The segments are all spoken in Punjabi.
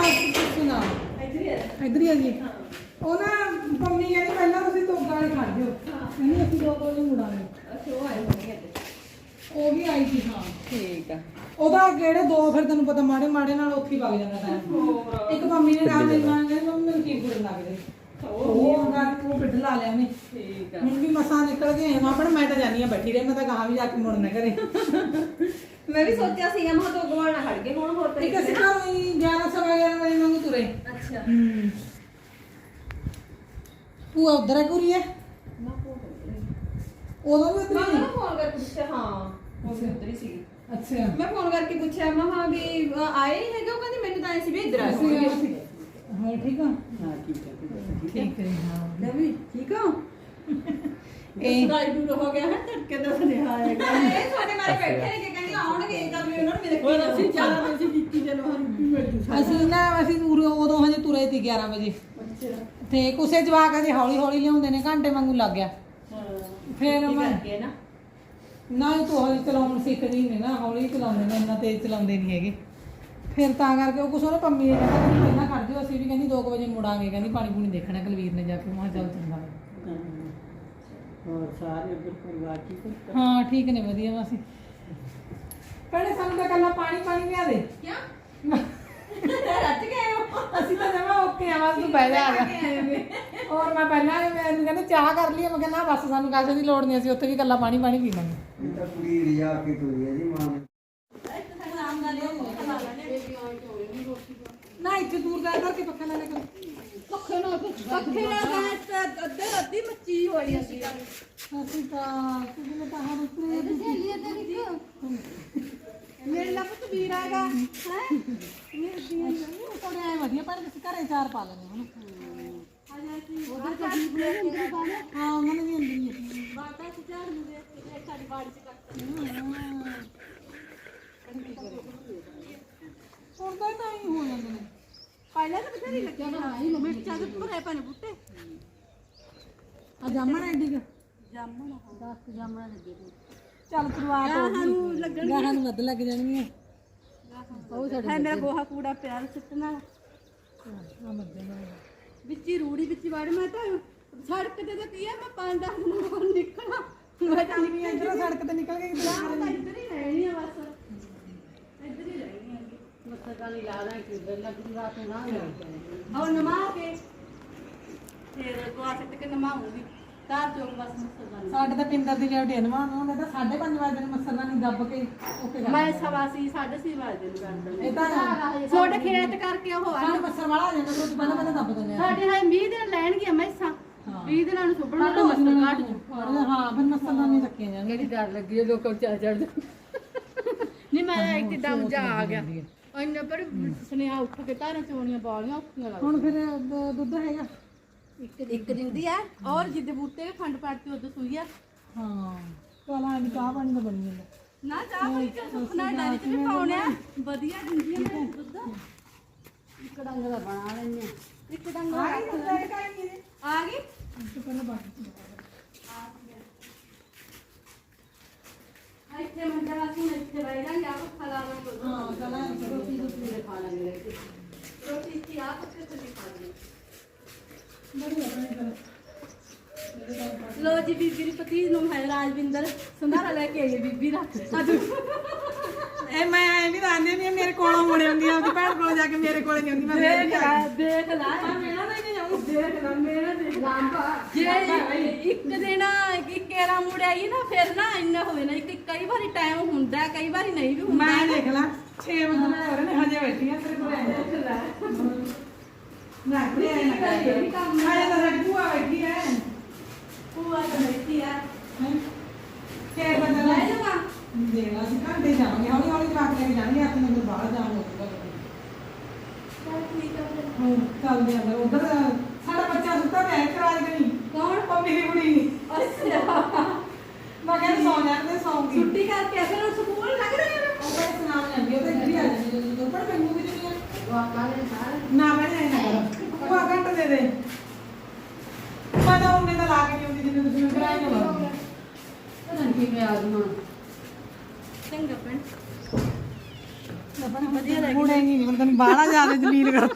ਮਾਸੀ ਸੁਣਾ ਇੱਧਰ ਹੀ ਆ। ਜੀ। ਉਹ ਨਾ ਪੰਮੀ ਕਹਿੰਦੀ ਪਹਿਲਾਂ ਤੁਸੀਂ ਤੋਗਾ ਵਾਲੇ ਖੜ ਜਿਓ ਕਹਿੰਦੀ ਅਸੀਂ ਦੋ ਵਜੇ ਮੁੜਾਂਗੇ। ਉਹ ਵੀ ਆਈ ਸੀ ਹਾਂ। ਠੀਕ ਆ। ਉਹਦਾ ਕਿਹੜੇ ਦੋ ਫਿਰ ਤੈਨੂੰ ਪਤਾ ਮਾੜੇ ਮਾੜੇ ਨਾਲ ਉੱਥੇ ਹੀ ਵਗ ਜਾਂਦਾ ਟਾਈਮ ਇੱਕ ਮੰਮੀ ਨੇ ਮਾਂ ਨੇ ਮੰਮੀ ਮੈਨੂੰ ਕੀ ਬੁਰ ਲੱਗਦੇ ਉਹ ਗਾ ਉਹ ਬਿੱਡ ਲਾ ਲਿਆ ਨੇ ਠੀਕ ਹੁਣ ਵੀ ਮਸਾਂ ਨਿਕਲ ਗਏ ਹਾਂ ਪਰ ਮੈਂ ਤਾਂ ਜਾਨੀ ਆ ਬੈਠੀ ਰਹੀ ਮੈਂ ਤਾਂ ਕਹਾਂ ਵੀ ਜਾ ਕੇ ਮੁੜਨਾ ਘਰੇ ਮੈਂ ਵੀ ਸੋਚਿਆ ਸੀਗਾ ਮੈਂ ਦੋ ਗਵਾਲ ਨਾ ਖੜ ਗਏ ਹੁਣ ਹੋਰ ਇੱਕ ਅਸੀਂ ਘਰੋਂ ਹੀ 11 ਸਵਾ 11 ਵਜੇ ਵਾਂਗੂ ਤੁਰੇ। ਅੱਛਾ। ਹੂੰ। ਭੂਆ ਉਧਰ ਹੈ ਕੁੜੀ ਹੈ ਉਦੋਂ ਵੀ ਮੈਂ ਉਧਰ ਉਹਨੂੰ ਫੋਨ ਕਰਕੇ ਪੁੱਛਿਆ ਹਾਂ ਉਹ ਵੀ ਉੱਧਰ ਹੀ ਸੀਗੀ। ਅੱਛਾ। ਮੈਂ ਫੋਨ ਕਰਕੇ ਪੁੱਛਿਆ ਮੈਂ ਹਾਂ ਵੀ ਆਏ ਨਹੀਂ ਹੈਗੇ ਉਹ ਕਹਿੰਦੀ ਮੈਨੂੰ ਤਾਂ ਐ ਸੀ ਵੀ ਇੱਧਰ ਆ ਅਸੀਂ ਜਾਓ ਹਾਂ ਠੀਕ ਆ? ਹਾਂ ਠੀਕ ਹੈ ਠੀਕ ਹੈ ਠੀਕ ਹੈ ਹਾਂ ਨਵੀ ਠੀਕ ਹੋ ਇਹ ਸਦਾਈ ਦੂਰ ਹੋ ਗਿਆ ਹੈ ਤੜਕੇ ਦਾ ਸੁਨੇਹਾ ਆਏਗਾ ਇਹ ਤੁਹਾਡੇ ਮਾਰੇ ਬੈਠੇ ਨੇ ਕਿ ਕਹਿੰਦੀ ਆਉਣਗੇ ਤਾਂ ਵੀ ਉਹਨਾਂ ਨੂੰ ਮਿਲ ਹੋਰ ਕੇ ਅਸੀਂ ਜਾਣਾ ਤੇ ਅਸੀਂ ਵਿੱਕੀ ਦੇ ਲੋਹਾਂ ਨੂੰ ਅਸੀਂ ਨਾ ਅਸੀਂ ਉਰੇ- ਉਦੋਂ ਹਜੇ ਤੁਰੇ ਸੀ 11 ਵਜੇ। ਅੱਛਾ। ਤੇ ਕੁਸੇ ਜਵਾਕ ਅਜੇ ਹੌਲੀ ਹੌਲੀ ਲਿਆਉਂਦੇ ਨੇ ਘੰਟੇ ਵਾਂਗੂ ਲੱਗ ਗਿਆ। ਫਿਰ ਮੈਂ ਨਾ। ਨਾ ਹੀ ਤੋਂ ਹੌਲੀ ਚਲਾਉਣ ਸਿੱਖਦੀ ਨੇ ਨਾ ਹੌਲੀ ਚਲਾਉਂਦੇ ਨੇ ਇੰਨਾ ਤੇਜ਼ ਚਲਾਉਂਦੇ ਨਹੀਂ ਹੈਗੇ। ਫਿਰ ਤਾਂ ਕਰਕੇ ਉਹ ਕੁਛ ਉਹਨੇ ਪੰਮੀ ਨੇ ਕਹਿੰਦਾ ਕਿ ਪਹਿਲਾਂ ਕਰ ਦਿਓ ਅਸੀਂ ਵੀ ਕਹਿੰਦੀ 2 ਵਜੇ ਮੁੜਾਂਗੇ ਕਹਿੰਦੀ ਪਾਣੀ ਪੂਣੀ ਦੇਖਣਾ ਕੁਲਵੀਰ ਨੇ ਜਾ ਕੇ ਮੈਂ ਕਿਹਾ ਚੱਲ ਚੰਗਾ। ਹੋਰ ਸਾਰੇ ਉੱਧਰ ਪਰਿਵਾਰ ਠੀਕ ਹੈ ਹਾਂ ਠੀਕ ਨੇ ਵਧੀਆ ਮਾਸੀ। ਪਹਿਲੇ ਸਾਨੂੰ ਤਾਂ ਕੱਲਾ ਪਾਣੀ ਪਾਣੀ ਲਿਆ ਦੇ। ਕਿਉਂ? ਰੱਜ ਗਏ ਹੋ ਅਸੀਂ ਤਾਂ ਜਮਾ ਓਕੇ ਆ ਬਸ ਤੂੰ ਬਹਿ ਜਾ। ਆ ਔਰ ਮੈਂ ਪਹਿਲਾਂ ਵੀ ਮੈਨੂੰ ਕਹਿੰਦੇ ਚਾਹ ਕਰ ਲਈ ਮੈਂ ਕਹਿੰਦਾ ਬਸ ਸਾਨੂੰ ਕਾਸੇ ਦੀ ਲੋੜ ਨਹੀਂ ਅਸੀਂ ਉੱਥੇ ਵੀ ਕੱਲਾ ਪਾਣੀ ਪਾਣੀ ਪੀ ਲਾਂਗੇ। ਇਹ ਤਾਂ ਕੁੜੀ ਰਿਆ ਕੇ ਤੁਰੀ ਹੈ ਜੀ ਮਾਂ ਨੇ ਨਾ ਇੱਥੇ ਦੂਰ ਜਾ ਕਰਕੇ ਪੱਖਾ ਲਾ ਲੈ ਕਰ ਪੱਖੇ ਨਾਲ ਪੱਖੇ ਨਾਲ ਤਾਂ ਅੱਧੇ ਅੱਧੀ ਮੱਚੀ ਹੋਈ ਅਸੀਂ ਅਸੀਂ ਤਾਂ ਤੁਸੀਂ ਨੇ ਤਾਂ ਹਰ ਉਤਰੇ ਮੇਰੇ ਨਾਲ ਪੁੱਤ ਵੀਰ ਆਗਾ ਹੈ? ਥੋੜੇ ਆਏ ਵਧੀਆ ਪਰ ਅਸੀਂ ਘਰੇ ਚਾਰ ਪਾ ਲੈਣੇ ਹੁਣ ਉਧਰ ਤਾਂ ਜੀਬ ਨੇ ਅੰਦਰ ਬਾਣੇ ਹਾਂ ਉਹਨਾਂ ਨੇ ਵੀ ਅੰਦਰ ਹੀ ਹੈ। ਬਾਤਾ ਚ ਝਾੜ ਨੂੰ ਕੇ ਸਾਡੀ ਬਾੜੀ ਚ ਕੱਟ ਹੁਣ ਤਾਂ ਤਾਂ ਹੀ ਹੋ ਜਾਂਦੇ ਨੇ। ਪਹਿਲਾਂ ਤਾਂ ਬਥੇਰੀ ਲੱਗਿਆ ਨਾ। ਮਿਰਚਾਂ ਦੇ ਭਰੇ ਪਏ ਨੇ ਬੁੱਟੇ। ਆ ਜਾਮਣ ਐਡੀ ਕੁ। ਜਾਮਣ 10 ਜਾਮਣ ਲੱਗੇ ਨੇ। ਚੱਲ ਪਰਿਵਾਰ ਤੋਂ ਸਾਨੂੰ ਲੱਗਣ ਗਾਹਾਂ ਨੂੰ ਵੱਧ ਲੱਗ ਜਾਣਗੀਆਂ। ਉਹ ਸਾਡੇ ਹੈ ਮੇਰਾ ਗੋਹਾ ਕੂੜਾ ਪਿਆਰ ਸਿੱਟਣਾ। ਆ ਮੱਦੇ ਨਾਲ ਵਿੱਚ ਹੀ ਰੂੜੀ ਵਿੱਚ ਹੀ ਵੜ ਮੈਂ ਤਾਂ ਸੜਕ ਤੇ ਤਾਂ ਕੀ ਆ ਮੈਂ ਪੰਜ ਦਸ ਦਿਨ ਬਾਅਦ ਨਿਕਲਣਾ ਮੈਂ ਤਾਂ ਨਹੀਂ ਇੱਧਰੋਂ ਸੜਕ ਤੇ ਨਿਕਲ ਜਾਮ ਤਾਂ ਇੱਧਰ ਹੀ ਰਹਿਣੀ ਆ ਬਸ। ਕਾਲੀ ਲਾ ਦਾਂ ਕਿ ਉੱਧਰ ਲੱਗਦੀ ਰਾਤ ਨੂੰ ਨਾ ਔਰ ਨਮਾ ਕੇ ਫਿਰ ਗੋਹਾ ਸਿੱਟ ਕੇ ਨਮਾਉਂਗੀ ਤਾਂ ਚੋਂ ਬਸ ਮੱਥਾ ਸਾਡੇ ਤਾਂ ਪਿੰਦਰ ਦੀ ਡਿਊਟੀ ਹੈ ਨਵਾਂ ਉਹਨੇ ਤਾਂ 5:30 ਵਜੇ ਨੂੰ ਮੱਸਰਦਾਨੀ ਦੱਬ ਕੇ ਓਕੇ ਕਰ ਮੈਂ ਸਵਾ ਸੀ ਸਾਢੇ ਸੀ ਵਜੇ ਨੂੰ ਕਰ ਦਿੰਦੀ। ਇਹ ਤਾਂ ਛੋਟੇ ਖੇਤ ਕਰਕੇ ਉਹ ਆ ਸਾਡੇ ਮੱਸਰ ਵਾਲਾ ਆ ਜਾਂਦਾ ਰੋਜ਼ ਪਹਿਲਾਂ ਪਹਿਲਾਂ ਦੱਬ ਦਿੰਦੇ ਆ। ਸਾਡੇ ਹਾਂ 20 ਦਿਨ ਲੈਣਗੀਆਂ ਮੈਸਾਂ। 20 ਦਿਨਾਂ ਨੂੰ ਹਾਂ ਤਾਂ ਜੂ ਹਾਂ ਫਿਰ ਰੱਖੀਆਂ ਡਰ ਲੱਗੀ ਹੈ ਲੋਕਾਂ ਚੜ ਚੜ ਨਹੀਂ ਮੈਂ ਇੱਕਦਮ ਜਾ ਆ। ਗਿਆ ਇੰਨੇ ਪਰ ਸੁਨੇਹਾ ਉੱਠ ਕੇ ਤਾਰਾਂ ਚੋਣੀਆਂ ਬਾਲੀਆਂ ਔਖੀਆਂ ਲੱਗਦੀਆਂ। ਹੁਣ ਫਿਰ ਦ- ਦੁੱਧ ਹੈਗਾ। ਇੱਕ ਇੱਕ ਦਿੰਦੀ ਆ ਔਰ ਜਿੱਦੇ ਬੂਟੇ ਵੀ ਖੰਡ ਪਾਤੀ ਉਦੋਂ ਸੂਈ ਆ। ਹਾਂ ਚਲ ਆਂ ਚਾਹ ਪਾਣੀ ਤਾਂ ਬਣੀ ਜਾਂਦਾ। ਨਾ ਚਾਹ ਪੀ ਕੇ ਸੁਪਨਾ ਡਾਲੀ ਚ ਵੀ ਪਾਉਣੇ ਆ। ਵਧੀਆ ਦਿੰਦੀਆਂ ਨੇ ਦੁੱਧ। ਇੱਕ ਡੰਗ ਦਾ ਬਣਾ ਲੈਣੇ ਇੱਕ ਡੰਗ ਦਾ ਆ ਗਈ ਆ। ਇੱਥੇ ਬੈਠ ਜਾਂਗੇ ਆਪ ਖਾ ਲਾਵਾਂਗੇ ਹਾਂ ਚਲ ਆਂ ਰੋਟੀ ਦੁੱਧ ਦੇ ਖਾ ਲਾਂਗੇ ਰੋਟੀ ਇੱਥੇ ਆਪ ਉੱਥੇ ਤੇ ਖਾ ਲਾਂਗੇ ਲੋ ਜੀ ਬੀਬੀ ਦੀ ਪਤੀ ਨੂੰ ਹੈ ਰਾਜਵਿੰਦਰ ਸੰਧਾਰਾ ਲੈ ਕੇ ਆਈ ਹੈ ਬੀਬੀ ਦਾ ਅੱਜ ਇਹ ਮੈਂ ਐ ਨਹੀਂ ਦੱਸਦੀ ਨਹੀਂ ਮੇਰੇ ਕੋਲੋਂ ਮੁੜੇ ਹੁੰਦੀ ਆ ਉਹਦੀ ਭੈਣ ਕੋਲ ਜਾ ਕੇ ਮੇਰੇ ਕੋਲ ਨਹੀਂ ਹੁੰਦੀ ਮੈਂ ਫੇਰ ਦੇਖ ਵੀ ਆ ਲੈ ਦੇਖ ਲੈ ਮੇਰਾ ਤਾਂ ਨਹੀਂ ਜਾਊ ਦੇਖ ਲੈ ਮੇਰਾ ਦੇਖ ਜੇ ਇੱਕ ਦਿਨ ਇੱਕ ਕੇਰਾ ਮੁੜਿਆ ਹੀ ਨਾ ਫਿਰ ਨਾ ਇੰਨਾ ਹੋਵੇ ਨਾ ਇੱਕ ਕਈ ਵਾਰੀ ਟਾਈਮ ਹੁੰਦਾ ਹੈ, ਕਈ ਵਾਰੀ ਨਹੀਂ ਵੀ ਹੁੰਦਾ ਮੈਂ ਦੇਖ ਲਾ 6 ਵਜੇ ਮੈਂ ਹੋ ਰਹੇ ਨੇ ਹਜੇ ਬੈਠੀ ਆ ਤੇਰੇ ਕੋਲ ਆਇਆ ਦੇਖ ਲੈ ਨਾ ਕੋਈ ਆਇਆ ਨਾ ਕਰੇ ਹਜੇ ਤਾਂ ਸਾਡੀ ਭੂਆ ਬੈਠੀ ਹੈ ਪੂਆ ਤਾਂ ਬੈਠੀ ਆ ਕੇ ਬੰਦਾ ਲੈ ਲੈ ਜਾਵਾ ਦੇਖ ਲਾ ਅਸੀਂ ਘੰਟੇ ਜਾਵਾਂਗੇ ਹੌਲੀ ਹੌਲੀ ਜਵਾਕ ਲੈ ਕੇ ਜਾਣਗੇ ਹੱਥ ਨੂੰ ਬਾਹਰ ਜਾਣ ਲੱਗੂਗਾ ਚੱਲ ਆ ਚੱਲਦੇ ਅੰਦਰ ਉਧਰ ਸਾਡਾ ਬੱਚਾ ਸੁੱਤਾ ਪਿਆ ਹੈ ਕਰਾਜ ਗਈ ਕੌਣ? ਪੰਮੀ ਦੀ ਕੁੜੀ। ਅੱਛਾ। ਮੈਂ ਕਹਿੰਦਾ ਸੌਂ ਜਾਣ ਤੇ ਸੌਂਗੀ ਛੁੱਟੀ ਕਰਕੇ ਫਿਰ ਉਹ ਸਕੂਲ ਲੱਗ ਰਿਹਾ ਨਾ ਉਹ ਕਹਿੰਦਾ ਸੁਣਾ ਜਾਂਦੀ ਉਹ ਤਾਂ ਇੱਧਰ ਹੀ ਆ ਜਾਂਦੀ ਜਦੋਂ ਜਦੋਂ ਪਰ ਮੈਨੂੰ ਵੀ ਨਹੀਂ ਵਾਕਾ ਨੇ ਸਾਰੇ ਨਾ ਬਣੇ ਨਾ ਕਰ। ਉਹ ਘੰਟ ਦੇ ਦੇ। ਮੈਂ ਤਾਂ ਉਹਨੇ ਦਾ ਲਾ ਕੇ ਨਹੀਂ ਹੁੰਦੀ ਜਿੰਨੇ ਤੁਸੀਂ ਕਰਾਇਆ ਨਾ। ਪਤਾ ਨਹੀਂ ਕਿਵੇਂ ਆ ਜੂ ਹੁਣ ਚੰਗਾ ਭੈਣ। ਵਧੀਆ ਲੱਗੀ ਮੁੜੇ ਨਹੀਂ ਹੁਣ ਤੈਨੂੰ ਬਾਹਲਾ ਜ਼ਿਆਦਾ ਜ਼ਮੀਨ ਕਰ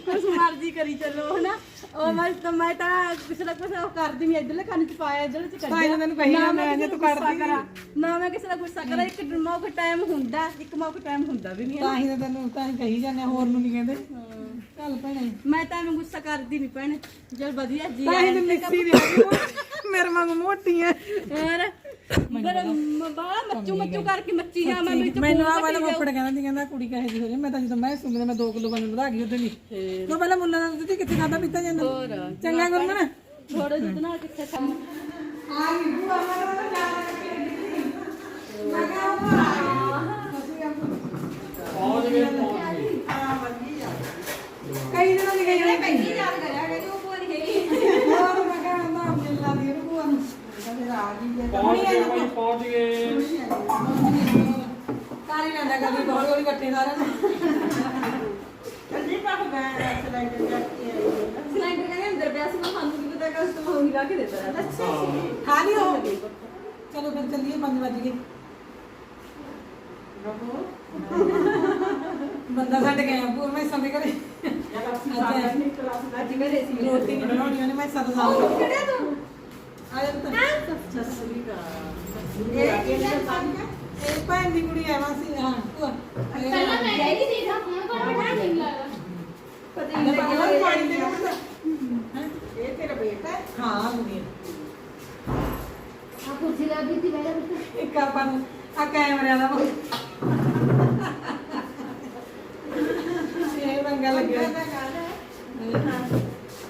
ਕੁਛ ਮਰਜ਼ੀ ਕਰੀ ਚੱਲੋ ਹਨਾ? ਉਹ ਮੈਂ ਤਾਂ ਮੈਂ ਤਾਂ ਕਿਸੇ ਕੁਛ ਉਹ ਕਰਦੀ ਨਹੀਂ ਇਧਰਲੇ ਕੰਨ ਚ ਪਾਇਆ ਇਧਰਲੇ ਚ ਭਾਈ ਨੇ ਮੈਨੂੰ ਕਹੀ ਨਾ ਮੈਂ ਜੇ ਤੂੰ ਕਰਦੀ ਕਰਾਂ। ਨਾ ਮੈਂ ਕਿਸੇ ਦਾ ਗੁੱਸਾ ਕਰਾਂ ਇੱਕ ਮੌਕੇ ਟਾਈਮ ਹੁੰਦਾ ਇੱਕ ਮੌਕੇ ਟਾਈਮ ਹੁੰਦਾ ਵੀ ਨਹੀਂ ਤਾਂ ਹੀ ਤਾਂ ਤੈਨੂੰ ਤਾਂ ਹੀ ਕਹੀ ਜਾਂਦੇ ਹੋਰ ਨੂੰ ਨਹੀਂ ਕਹਿੰਦੇ। ਚੱਲ ਭੈਣੇ। ਮੈਂ ਤਾਂ ਐਵੇਂ ਗੁੱਸਾ ਕਰਦੀ ਨਹੀਂ ਭੈਣੇ ਜਦ ਵਧੀਆ ਜੀ ਤਾਂ ਹੀ ਤੈਨੂੰ ਮਿੱਸੀ ਹੈਗੀ ਮੇਰੇ ਵਾਂਗ ਮੋਟੀ ਹੈ ਹੋਰ? ਪਰ ਬਾਲਾ ਮੱਚੂ ਮੱਚੂ ਕਰਕੇ ਮੱਚੀ ਜਾ ਮੈਂ ਵਿੱਚ ਮੈਨੂੰ ਆ ਵਾਲਾ ਮੁੱਫੜ ਕਹਿੰਦਾ ਸੀ ਕਹਿੰਦਾ ਕੁੜੀ ਕਹੇ ਜੀ ਹੋ ਜੇ ਮੈਂ ਤਾਂ ਜਦੋਂ ਮੈਂ ਸੁਣਦਾ ਮੈਂ 2 ਕਿਲੋ ਬੰਨ ਵਧਾ ਗਈ ਉਹਦੇ ਲਈ ਤੂੰ ਪਹਿਲਾਂ ਮੁੱਲਾਂ ਦਾ ਦੁੱਧ ਕਿੱਥੇ ਖਾਦਾ ਪੀਤਾ ਜਾਂਦਾ? ਹੋਰ ਚੰਗਾ ਗੁਰਮਨ। ਥੋੜੇ ਦੁੱਧ ਨਾਲ ਕਿੱਥੇ ਖਾ। ਆ ਗਈ ਬੂਆ ਮੈਂ ਤਾਂ ਜਾ ਮੈਂ ਕਿਹਾ ਉਹ ਪਹੁੰਚ ਗਏ ਪਹੁੰਚ ਗਏ। ਕਈ ਦਿਨਾਂ ਦੀ ਗਈ ਨੇ ਪਹਿਲੀ ਯਾਦ ਕਰਿਆ ਕਿ ਉਹ ਭੂਆ ਨਹੀਂ ਹੈਗੀ ਹੋਰ ਮੈਂ ਕਿਹਾ ਨਾ ਮਿਲਣਾ ਦੀ ਬੂਆ ਨੂੰ ਪਹੁੰਚ ਗਏ ਭਾਈ ਪਹੁੰਚ ਗਏ। ਕਾਰੀ ਲੈਂਦਾ ਕਦੀ ਹੌਲੀ ਹੌਲੀ ਕੱਟੇ ਸਾਰਿਆਂ ਨੂੰ ਸਿਲੰਡਰ ਕਹਿੰਦੇ ਅੰਦਰ ਪਿਆ ਸੀ ਮੈਂ ਸਾਨੂੰ ਕੀ ਪਤਾ ਕਿ ਉਸ ਤੋਂ ਉਹੀ ਲਾ ਕੇ ਦੇਤਾ। ਰਹਿੰਦਾ ਖਾ ਲਈ ਹੋ ਚਲੋ ਫਿਰ ਚੱਲੀਏ 5 ਵਜ ਗਏ। ਬੰਦਾ ਛੱਡ ਗਿਆ ਪੂਰ ਮੈਂ ਸੰਦੇ ਕਰੇ ਅੱਜ ਘਰੇ ਸੀ ਰੋਟੀ ਨਹੀਂ ਬਣਾਉਣੀ ਉਹਨੇ ਮੈਂ ਸਦ ਸਾਲ ਕਿਹੜਾ ਤੂੰ? ਆ ਜਾ ਭੈਣ ਦੀ ਕੁੜੀ ਆ ਮਾਸੀ ਹਾਂ ਪਹਿਲਾਂ ਮੈਂ ਰਹਿ ਸੀ ਤਾਂ ਹੁਣ ਕੋਲ ਬਿਠਾ ਨਹੀਂ ਲੱਗਾ ਪਤਾ ਹੀ ਨਹੀਂ ਪਾਣੀ ਦੇ ਵਿੱਚ ਇਹ ਤੇਰਾ ਬੇਟਾ ਹਾਂ ਮੁੰਡੀ ਆ ਕੁਰਸੀ ਲਾ ਦਿੱਤੀ ਬੈਠਾ ਇੱਕ ਆਪਾਂ ਨੂੰ ਆ ਕੈਮਰਿਆਂ ਦਾ ਇਹ ਮੰਗਾ ਲੱਗਿਆ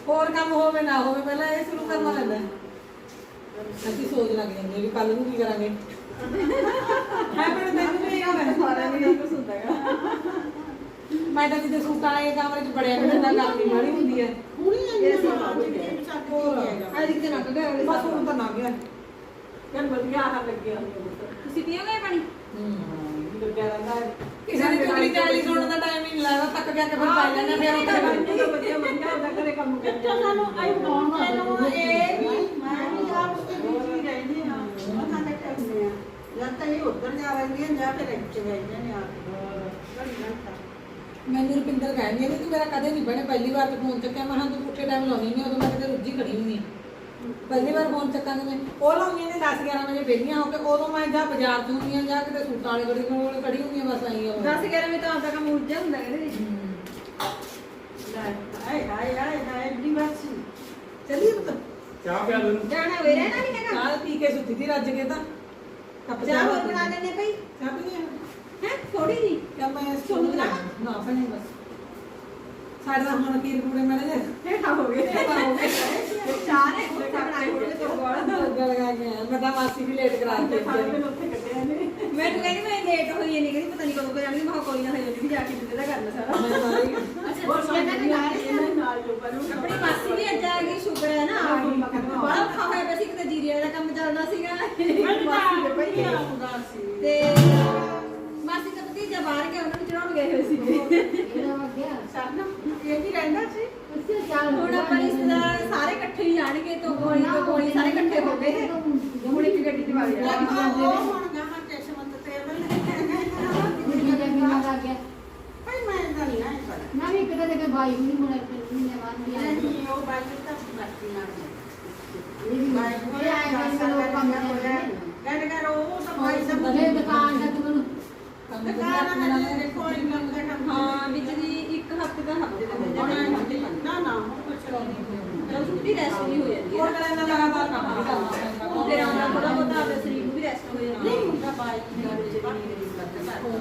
ਹੋਰ ਕੰਮ ਹੋਵੇ ਨਾ ਹੋਵੇ, ਪਹਿਲਾਂ ਇਹ ਸ਼ੁਰੂ ਕਰਨਾ ਪੈਂਦਾ ਹੈ। ਅਸੀਂ ਸੋਚ ਲੱਗ ਜਾਂਦੇ ਹਾਂ ਵੀ ਕੱਲ ਨੂੰ ਕੀ ਕਰਾਂਗੇ। ਹੈ ਪਰ ਵੀ ਇਹ ਸਾਰਿਆਂ ਨੂੰ ਇਹ ਕੁਝ ਹੁੰਦਾ ਹੈਗਾ। ਮੈਂ ਤਾਂ ਕਿਤੇ ਸੂਟਾਂ ਵਾਲੇ ਕਮਰੇ 'ਚ ਬੜਿਆ ਨਾਲ ਗੱਲ ਨਹੀਂ ਮਾੜੀ ਹੁੰਦੀ ਹੈ। ਹੁਣੀ ਆਈ ਹੈ। ਸਮਾਜ ਦੇ ਵਿੱਚ ਆ ਕੇ ਕੀ ਹੈਗਾ ਅੱਜ ਕਿਤੇ ਨਾ ਅਗਲੇ ਬਸ ਹੁਣ ਤਾਂ ਨਾ ਗਿਆ। ਚੱਲ ਵਧੀਆ ਆਹ ਲੱਗਿਆ। ਤੁਸੀਂ ਪੀਓਗੇ ਪਾਣੀ ਲੱਗਿਆ ਰਹਿੰਦਾ ਹੈ। ਕਿਸੇ ਦੀ ਚੁਗਲੀ ਚਾਲੀ ਸੁਣਨ ਦਾ ਟਾਈਮ ਹੀ ਨਹੀਂ ਲੱਗਦਾ ਥੱਕ ਗਿਆ ਕਿ ਫਿਰ ਪੈ ਜਾਂਦੇ ਫਿਰ ਉੱਥੇ ਤਾਂ ਵਧੀਆ ਮੰਗਾ ਹੁੰਦਾ ਕਦੇ ਕੰਮ ਕਰਦੇ ਸਾਨੂੰ ਆਈਫੋਨ ਤੈਨੂੰ ਇਹ ਵੀ ਮੈਂ ਵੀ ਆਪ ਉਸਦੇ ਵਿੱਚ ਹੀ ਰਹਿੰਦੇ ਹਾਂ ਉਹਨਾਂ ਦੇ ਕਹਿੰਦੇ ਆ ਜਾਂ ਤਾਂ ਇਹ ਉੱਧਰ ਜਾ ਰਹਿੰਦੀਆਂ ਜਾਂ ਫਿਰ ਇੱਥੇ ਰਹਿੰਦੇ ਨੇ ਆਪ। ਬੜੀ ਘੰਟਾ ਮੈਨੂੰ ਰੁਪਿੰਦਰ ਕਹਿੰਦੀ ਹੈ ਤੂੰ ਮੇਰਾ ਕਦੇ ਨਹੀਂ ਬਣੇ ਪਹਿਲੀ ਵਾਰ ਤੇ ਫੋਨ ਚੱਕਿਆ ਮੈਂ ਹਾਂ ਤੂੰ ਪੁੱਠੇ ਟਾਈਮ ਲਾਉਣੀ ਨਹੀਂ ਉਦੋਂ ਮੈਂ ਕਿਤੇ ਰੁੱਝੀ ਖੜੀ ਹੁੰਦੀ ਹਾਂ। ਪਹਿਲੀ ਵਾਰ ਫੋਨ ਚੱਕਾਂਗੇ ਮੈਂ ਉਹ ਲਾਉਂਦੀਆਂ ਨੇ 10 11 ਵਜੇ ਵਿਹਲੀਆਂ ਹੋ ਕੇ ਉਦੋਂ ਮੈਂ ਜਾਂ ਬਾਜ਼ਾਰ ਚ ਹੁੰਦੀ ਹਾਂ ਜਾਂ ਕਿਤੇ ਸੂਟਾਂ ਵਾਲੇ ਗੜੀ ਕੋਲ ਖੜੀ ਹੁੰਦੀ ਹਾਂ ਬਸ ਆਈ ਆ। 10 11 ਵਜੇ ਤਾਂ ਆਪਦਾ ਕੰਮ ਉੱਜਿਆ ਹੁੰਦਾ ਕਹਿੰਦੇ ਲੈ ਹਾਏ ਹਾਏ ਹਾਏ ਹਾਏ ਦੀ ਵਾਸੀ ਚੱਲੀਏ ਪੁੱਤ। ਚਾਹ ਪਿਆ ਦੇ। ਜਾਣਾ ਵੇ ਰਹਿਣਾ ਨਹੀਂ ਹੈਗਾ। ਚਾਹ ਪੀ ਕੇ ਸੁੱਤੀ ਸੀ ਰੱਜ ਕੇ ਤਾਂ। ਕੱਪ ਚਾਹ ਹੋਰ ਬਣਾ ਲੈਣੇ ਭਈ। ਚਾਹ ਪੀ ਲਈ ਹੈ ਥੋੜੀ ਜੀ। ਕਿਆ ਮੈਂ ਸੁਣ ਲਾ। ਨਾ ਪਣੀ ਬਸ। ਸਾਡੇ ਦਾ ਹੁਣ ਕੀਰ ਕੂੜੇ ਮਿਲ ਜੇ। ਹੇਠਾਂ ਹੋ ਗਏ। ਹੋ ਗਏ। ਨੇ ਕੋਠਾ ਬਣਾਏ ਹੋਏ ਤੇ ਲੱਗਾ ਲਗਾ ਕੇ ਆਇਆ। ਮੈਂ ਤਾਂ ਮਾਸੀ ਵੀ ਲੇਟ ਕਰਾ ਕੇ ਆਈ। ਉੱਥੇ ਕੱਢਿਆ ਨੇ ਮੈਂ ਤਾਂ ਕਹਿੰਦੀ ਮੈਂ ਲੇਟ ਹੋਈ ਨਹੀਂ ਕਹਿੰਦੀ ਪਤਾ ਨਹੀਂ ਕਦੋਂ ਕਰਾਂਗੀ ਮੈਂ ਕਿਹਾ ਕੋਈ ਨਾ ਹਜੇ ਵੀ ਜਾ ਕੇ ਦਿੱਤੇ ਦਾ ਕਰਨਾ ਸਾਰਾ ਮੈਂ ਸਾਰੀ ਹੋਰ ਇਹਨਾਂ ਦੇ ਨਾਲ ਹੀ ਨਾਲ ਲੋਕਾਂ ਨੂੰ ਆਪਣੀ ਮਾਸੀ ਵੀ ਅੱਜ ਆ ਗਈ ਸ਼ੁਕਰ ਹੈ ਨਾ ਆ ਗਈ ਬੜਾ ਔਖਾ ਨਾ ਵੀ ਕਿਤੇ ਦੇ ਕੇ ਬਾਈ ਹੁਣੀ ਇੱਕ ਮਹੀਨੇ ਬਾਅਦ ਵੀ ਆਈ ਨਹੀਂ ਉਹ ਬਾਈ ਤਾਂ ਮਰਤੀ ਨਾਲ ਇਹ ਵੀ ਬਾਈ ਇਹ ਆਏ ਗਏ ਲੋਕ ਕੰਮ ਕਰਦੇ ਨੇ। ਕਹਿੰਦੇ ਕਰ ਉਹ ਤਾਂ ਬਾਈ ਦਾ ਬੜੇ ਦੁਕਾਨ ਦਾ ਤੂੰ ਕੰਮ ਦੁਕਾਨ ਆ ਮੇਰੇ ਕੋਈ ਕੰਮ ਦਾ ਕੰਮ ਹਾਂ ਵਿੱਚ ਦੀ ਇੱਕ ਹਫ਼ਤੇ ਦਾ ਹਫ਼ਤੇ ਦਾ ਹੋ। ਨਾ ਨਾ ਹੁਣ ਕੁਛ ਨਹੀਂ। ਚਲ ਛੁੱਟੀ ਰੈਸਟ ਵੀ ਹੋ ਜਾਂਦੀ ਹੈ ਤਾਂ ਇਹਨਾਂ ਲਗਾਤਾਰ ਕੰਮ ਨਹੀਂ ਪੈਂਦਾ ਫਿਰ ਆਉਣਾ ਥੋੜਾ ਬਹੁਤਾ ਸਰੀਰ ਨੂੰ ਵੀ ਰੈਸਟ ਹੋ ਜਾਂਦੀ। ਹੈ ਨਹੀਂ ਹੁੰਦਾ। ਬਾਈ ਕੋਈ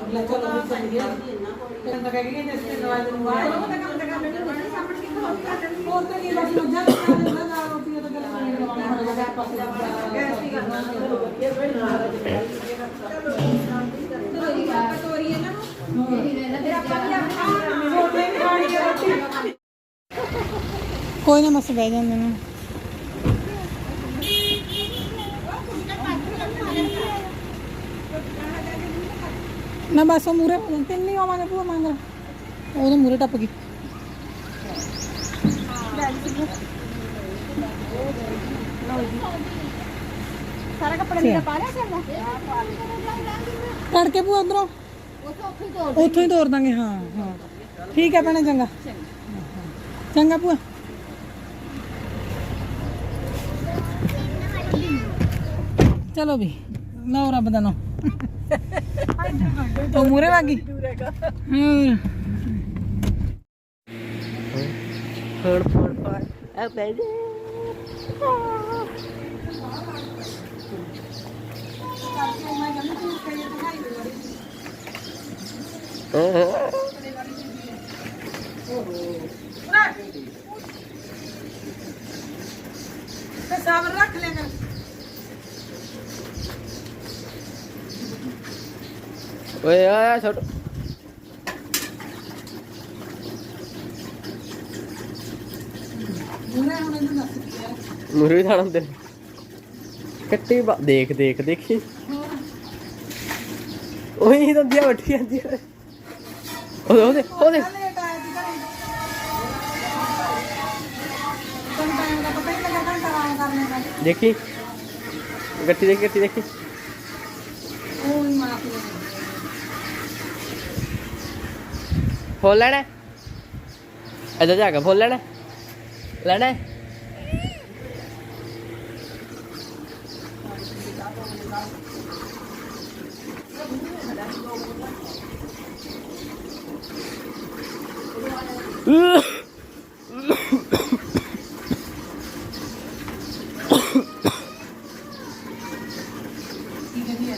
ਨੂੰ ਬਾਹਰ ਆਇਆ ਉਹ ਤਾਂ ਕੰਮ ਤਾਂ ਕਰ ਲੈਂਦੇ ਹੁੰਦੇ ਨੇ ਸਾਹਮਣੇ ਕਿੱਥੇ ਹੋ ਕੇ ਕਰ ਲੈਂਦੇ ਹੋਰ ਤਾਂ ਕੀ ਬਸ ਮੱਝਾਂ ਨੂੰ ਖਾ ਲੈਂਦਾ ਨਾਲ ਰੋਟੀ ਤਾਂ ਗੱਲ ਨਹੀਂ ਕਰਵਾਉਣਾ ਹੁਣ ਲਗਾ ਪਾਸੇ ਗੈਸ ਦੀ ਕਰਨਾ ਚਲੋ ਚਲੋ ਜੀ ਆਪਾਂ ਤੋਰੀ ਇਹਨਾਂ ਨੂੰ ਮੇਰੀ ਰਹਿਣਾ ਫਿਰ ਆਪਾਂ ਵੀ ਆਪਣੇ ਛੋਟੇ ਵੀ ਖਾਣੀ ਹੈ ਰੋਟੀ ਕੋਈ ਨਾ ਮਸ ਬਹਿ ਜਾਂਦੇ ਨੇ ਨਾ ਬਸ ਉਹ ਮੂਰੇ ਤਿੰਨ ਹੀ ਆਵਾਂਗੇ ਪੂਰਾ ਮੰਗ ਉਹਦੇ ਮੂਰੇ ਟੱਪ ਗਈ। ਸਾਰਾ ਕੱਪੜਾ ਮੇਰਾ ਪਾ ਲਿਆ ਕਰਨਾ ਤੜਕੇ ਪੂ ਉਧਰੋਂ ਉੱਥੋਂ ਹੀ ਤੋਰ ਦਾਂਗੇ ਹਾਂ ਹਾਂ। ਠੀਕ ਹੈ ਭੈਣੇ ਚੰਗਾ। ਚੰਗਾ ਭੂਆ। ਚਲੋ ਵੀ ਲਓ ਰੱਬ ਦਾ ਨਾਮ। ਉਹ ਮੂਰੇ ਵਾਗੀ ਹੋਰ ਫੜ ਫੜ ਫੜ ਆ ਬੈਠੇ ਤੇ ਸਾਬਰ ਰੱਖ ਲਿਆ ਕਰ ਓਏ ਆ ਛੋਟ ਮੂਰੇ ਥਾਣਾ ਤੇਰੇ ਕੱਟੀ ਦੇਖ ਦੇਖ ਦੇਖੀ। ਉਹੀ ਤਾਂ ਦਿਆ ਵੱਟੀ ਜਾਂਦੀ ਉਹਦੇ ਉਹਦੇ ਉਹਦੇ। ਦੇਖੀ। ਗੱਟੀ ਦੇਖੀ ਗੱਟੀ ਦੇਖੀ ਉਹ ਹੀ ਮਾਫ ਲੈ ਫੋਨ ਲੈਣਾ ਹੈ? ਇੱਧਰ ਜਾ ਕੇ ਫੋਨ ਲੈਣਾ ਲੈਣਾ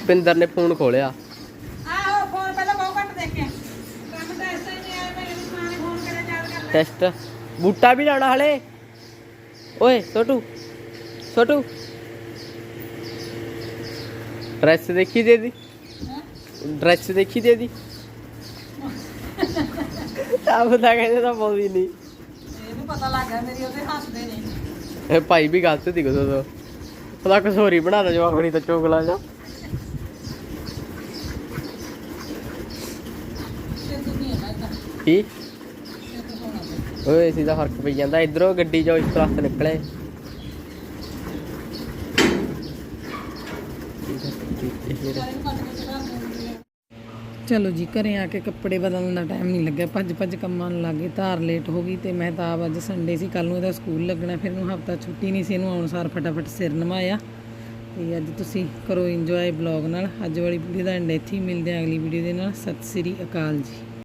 ਪਿੰਦਰ ਨੇ ਫੋਨ ਖੋਲਿਆ ਆਹੋ ਫੋਨ ਪਹਿਲਾਂ ਬਹੁਤ ਘੱਟ ਦੇਖਿਆ ਕੰਮ ਤਾਂ ਐਸਾ ਹੀ ਨਹੀਂ ਆਇਆ ਮੈਂ ਇਹਨੂੰ ਮਾਂ ਨੇ ਫੋਨ ਕਰਿਆ ਚੱਲ ਕਰ ਲੈ ਟੈਸਟ ਬੂਟਾ ਵੀ ਲਾਉਣਾ ਹਲੇ। ਓਏ ਛੋਟੂ ਛੋਟੂ। ਡਰੈਸ ਦੇਖੀ ਦੇ ਦੀ। ਡਰੈਸ ਦੇਖੀ ਦੇ ਦੀ। ਤਾਂ ਕਹਿੰਦੇ ਤਾਂ ਬੋਲਦੀ ਨਹੀਂ ਇਹਨੂੰ ਪਤਾ ਲੱਗ ਗਿਆ ਮੇਰੀ ਉਹਦੇ ਹੱਸਦੇ ਨੇ। ਇਹ ਭਾਈ ਵੀ ਗਲਤ ਸੀ ਕੁਛ ਉਦੋਂ। ਉਹਦਾ ਕਸੋਰੀ ਬਣਾ ਦੇ ਜਵਾਬੜੀ ਤਾਂ ਚੋਗਲਾ ਜਾ ਤੇ ਤੂੰ ਨਹੀਂ ਤਾਂ ਕੀ? ਤੇ ਤੂੰ ਤੇ ਓਏ ਇਸੀ ਦਾ ਫ਼ਰਕ ਪਈ ਜਾਂਦਾ। ਇਧਰੋਂ ਗੱਡੀ ਚੋਂ ਇਸ ਤਰ੍ਹਾਂ ਨਿਕਲੇ। ਚਲੋ ਜੀ, ਘਰੇ ਆ ਕੇ ਕੱਪੜੇ ਬਦਲਣ ਦਾ ਟਾਈਮ ਨਹੀਂ ਲੱਗਿਆ। ਭੱਜ ਭੱਜ ਕੰਮਾਂ ਨੂੰ ਲੱਗੇ ਧਾਰ ਲੇਟ ਹੋ ਗਈ ਤੇ ਮੈਂ ਤਾਂ ਆਪ ਅੱਜ ਸੰਡੇ ਸੀ ਕੱਲ ਨੂੰ ਇਹਦਾ ਸਕੂਲ ਲੱਗਣਾ। ਫਿਰ ਨੂੰ ਹਫਤਾ ਛੁੱਟੀ ਨਹੀਂ ਸੀ, ਇਹਨੂੰ ਆਉਣ ਸਾਰ ਫਟਾਫਟ ਸਿਰ ਨਵਾਇਆ ਤੇ ਅੱਜ ਤੁਸੀਂ ਕਰੋ ਇੰਜੋਏ ਬਲੌਗ ਨਾਲ। ਅੱਜ ਵਾਲੀ ਵੀਡੀਓ ਦਾ ਐਂਡ ਇੱਥੇ ਹੀ ਮਿਲਦੇ ਹਾਂ ਅਗਲੀ ਵੀਡੀਓ ਦੇ ਨਾਲ। ਸਤਿ ਸ੍ਰੀ ਅਕਾਲ ਜੀ।